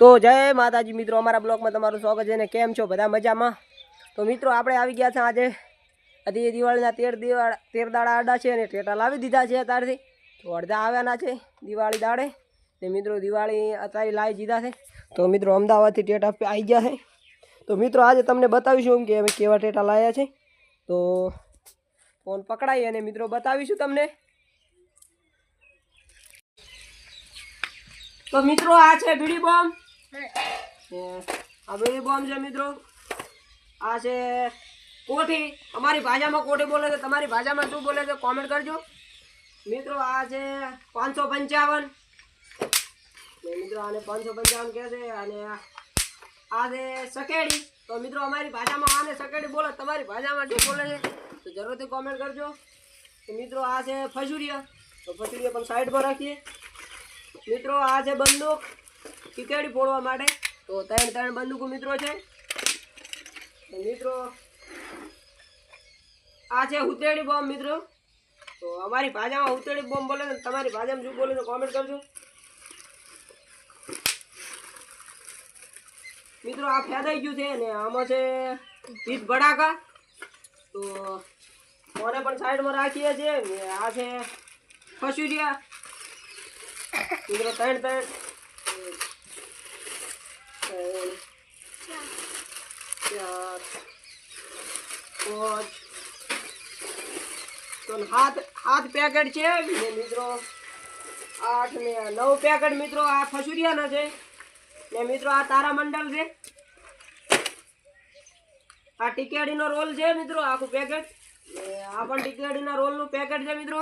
તો જય માતાજી મિત્રો, અમારા બ્લોગમાં તમારું સ્વાગત છે ને કેમ છો? બધા મજામાં? તો મિત્રો, આપણે આવી ગયા છે આજે. હજી દિવાળીના તેર દિવાળ, તેર દાડા આડા છે અને ટેટા લાવી દીધા છે અત્યારથી. તો અડધા આવ્યાના છે દિવાળી દાડે. ને મિત્રો, દિવાળી અત્યારે લાવી દીધા છે. તો મિત્રો, અમદાવાદથી ટેટા આવી ગયા છે. તો મિત્રો, આજે તમને બતાવીશું કે અમે કેવા ટેટા લાવ્યા છે. તો ફોન પકડાઈ અને મિત્રો, બતાવીશું તમને. તો મિત્રો, આ છે બીડી બોમ્બ બીડી બોમ્બ છે મિત્રો. આ છે કોઠી. અમારી ભાષામાં કોઠી બોલે છે. તમારી ભાષામાં શું બોલે છે કોમેન્ટ કરજો. મિત્રો, આ છે પાંચસો પંચાવન. મિત્રો, આને પાંચસો પંચાવન કહે છે અને આ છે સકેડી. તો મિત્રો, અમારી ભાષામાં આને સકેડી બોલે. તમારી ભાષામાં શું બોલે છે? તો જરૂરથી કોમેન્ટ કરજો. તો મિત્રો, આ છે ફજુરિયા. તો ફજુરિયા પણ સાઈડ પર રાખીએ. મિત્રો, આ છે બંદૂક. ટીકેડી ફોડવા માટે. તો ત્રણ ત્રણ બંદૂકો મિત્રો છે. મિત્રો આ છે ઉતેડી બોમ્બ મિત્રો. તો અમારી ભાષામાં ઉતેડી બોમ્બ બોલે ને તમારી ભાષામાં શું બોલે તો કોમેન્ટ કરજો. મિત્રો આ ફેદાઈ ગયું છે ને આમાં છે ભીત ભડાકા. તો મને પણ સાઈડમાં રાખીએ છીએ ને આ છે ફસુરિયા મિત્રો ત્રણ ત્રણ, ચાર પાંચ તો હાથ હાથ પેકેટ છે ને મિત્રો. આઠ ને નવ પેકેટ મિત્રો, આ ફસુરિયાના છે. ને મિત્રો, આ તારામંડળ છે. આ ટીકેડીનો રોલ છે મિત્રો, આખું પેકેટ ને આ પણ ટીકેડીના રોલનું પેકેટ છે મિત્રો.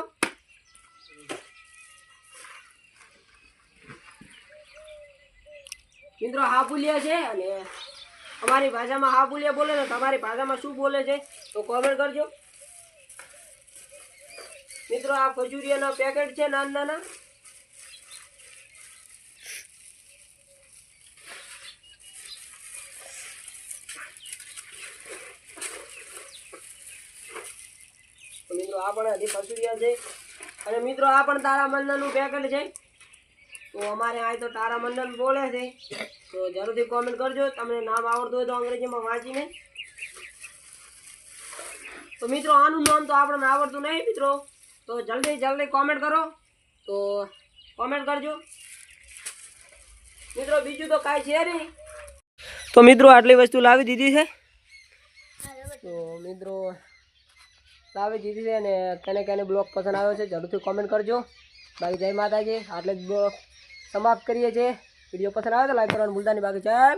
મિત્રો, હાપુલિયા છે અને અમારી ભાષામાં હાપુલિયા બોલે ને તમારી ભાષામાં શું બોલે છે, તો કોમેન્ટ કરજો. મિત્રો, આ ખજૂરિયાના પેકેટ છે નાના નાના મિત્રો, આ પણ હજી ખજૂરિયા છે. અને મિત્રો, આ પણ તારા મંદનનું પેકેટ છે. તો અમારે આ તો તારા મંડળ બોલે છે. તો જરૂરથી કોમેન્ટ કરજો. તમને નામ આવડતું હોય તો અંગ્રેજીમાં વાંચીને. તો મિત્રો, આનું નામ તો આપણને આવડતું નહીં મિત્રો. તો જલ્દી જલ્દી કોમેન્ટ કરો. તો કોમેન્ટ કરજો. મિત્રો, બીજું તો કાંઈ છે નહીં. તો મિત્રો, આટલી વસ્તુ લાવી દીધી છે. તો મિત્રો, લાવી દીધી છે અને કેને કેને બ્લોગ પસંદ આવ્યો છે, જરૂરથી કોમેન્ટ કરજો. બાકી જય માતાજી. આટલે જ બ્લોગ સમાપ્ત કરીએ છીએ. વીડિયો પસંદ આવે તો લાઈક કરવાનું ભૂલતા નહીં. બાકી જય